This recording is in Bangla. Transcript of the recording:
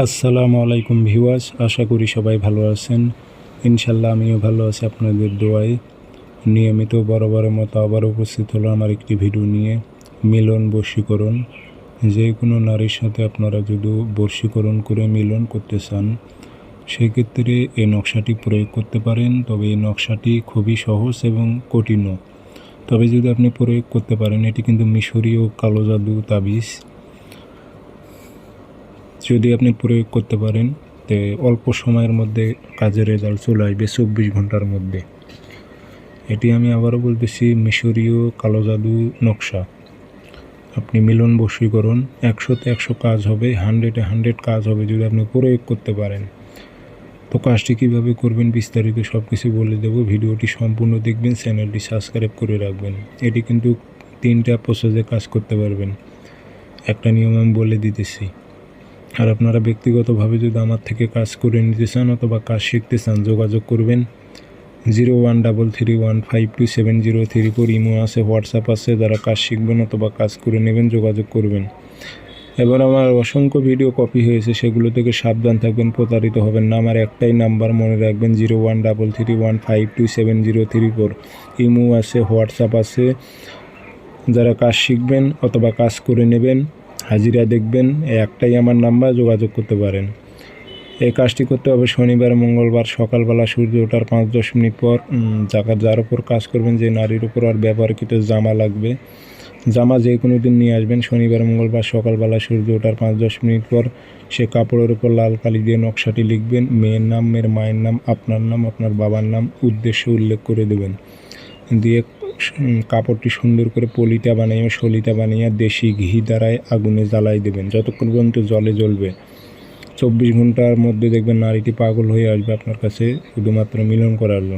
আসসালামু আলাইকুম ভিউয়ার্স, আশা করি সবাই ভালো আছেন। ইনশাল্লাহ আমিও ভালো আছি আপনাদের দোয়ায়। নিয়মিত বরাবরের মতো আবার উপস্থিত হলো আমার একটি ভিডিও নিয়ে। মিলন বশীকরণ যে কোনো নারীর সাথে আপনারা যদি বশীকরণ করে মিলন করতে চান, সেক্ষেত্রে এই নকশাটি প্রয়োগ করতে পারেন। তবে এই নকশাটি খুবই সহজ এবং কঠিনও। তবে যদি আপনি প্রয়োগ করতে পারেন, এটি কিন্তু মিশরীয় কালো জাদু তাবিজ। যদি আপনি প্রয়োগ করতে পারেন, তে অল্প সময়ের মধ্যে কাজের রেজাল্ট চলে আসবে চব্বিশ ঘণ্টার মধ্যে। এটি আমি আবারও বলতেছি, মিশরীয় কালো জাদু নকশা। আপনি মিলন বশীকরণ একশোতে একশো কাজ হবে হান্ড্রেডে হান্ড্রেড কাজ হবে যদি আপনি প্রয়োগ করতে পারেন। তো কাজটি কীভাবে করবেন বিস্তারিত সব কিছু বলে দেবো। ভিডিওটি সম্পূর্ণ দেখবেন, চ্যানেলটি সাবস্ক্রাইব করে রাখবেন। এটি কিন্তু তিনটা প্রসেসে কাজ করতে পারবেন। একটা নিয়ম আমি বলে দিতেছি। আর আপনারা ব্যক্তিগতভাবে যদি আমার থেকে কাজ করে নিতে চান অথবা কাজ শিখতে চান, যোগাযোগ করবেন। Zero one double three one five two seven zero three four Imo আছে, হোয়াটসঅ্যাপ আছে, যারা কাজ শিখবেন অথবা কাজ করে নেবেন, যোগাযোগ করবেন। এবার আমার অসংখ্য ভিডিও কপি হয়েছে, সেগুলো থেকে সাবধান থাকবেন, প্রতারিত হবেন না। আমার একটাই নাম্বার মনে রাখবেন, zero one double three one five two seven zero three four. Imo আছে, হোয়াটসঅ্যাপ আছে, যারা কাজ শিখবেন অথবা কাজ করে নেবেন। হাজিরা দেখবেন একটাই আমার নাম্বার যোগাযোগ করতে পারেন। এই কাজটি করতে হবে শনিবার মঙ্গলবার সকালবেলা সূর্য ওঠার পাঁচ দশ মিনিট পর। উম, যাকে যার উপর কাজ করবেন যে নারীর উপর আর ব্যবহারকৃত জামা লাগবে। জামা যে কোনো দিন নিয়ে আসবেন শনিবার মঙ্গলবার সকালবেলা সূর্য ওঠার পাঁচ দশ মিনিট পর। সে কাপড়ের উপর লাল কালি দিয়ে নকশাটি লিখবেন মেয়ের নাম মেয়ের মায়ের নাম আপনার নাম আপনার বাবার নাম উদ্দেশ্য উল্লেখ করে দেবেন। দিয়ে কাপড়টি সুন্দর করে পলিতা বানাইয়া সলিতা বানাইয়া দেশি ঘি দ্বারায় আগুনে জ্বালাই দেবেন। যতক্ষণ পর্যন্ত জলে জ্বলবে। চব্বিশ ঘণ্টার মধ্যে দেখবেন নারীটি পাগল হয়ে আসবে আপনার কাছে শুধুমাত্র মিলন করার জন্য।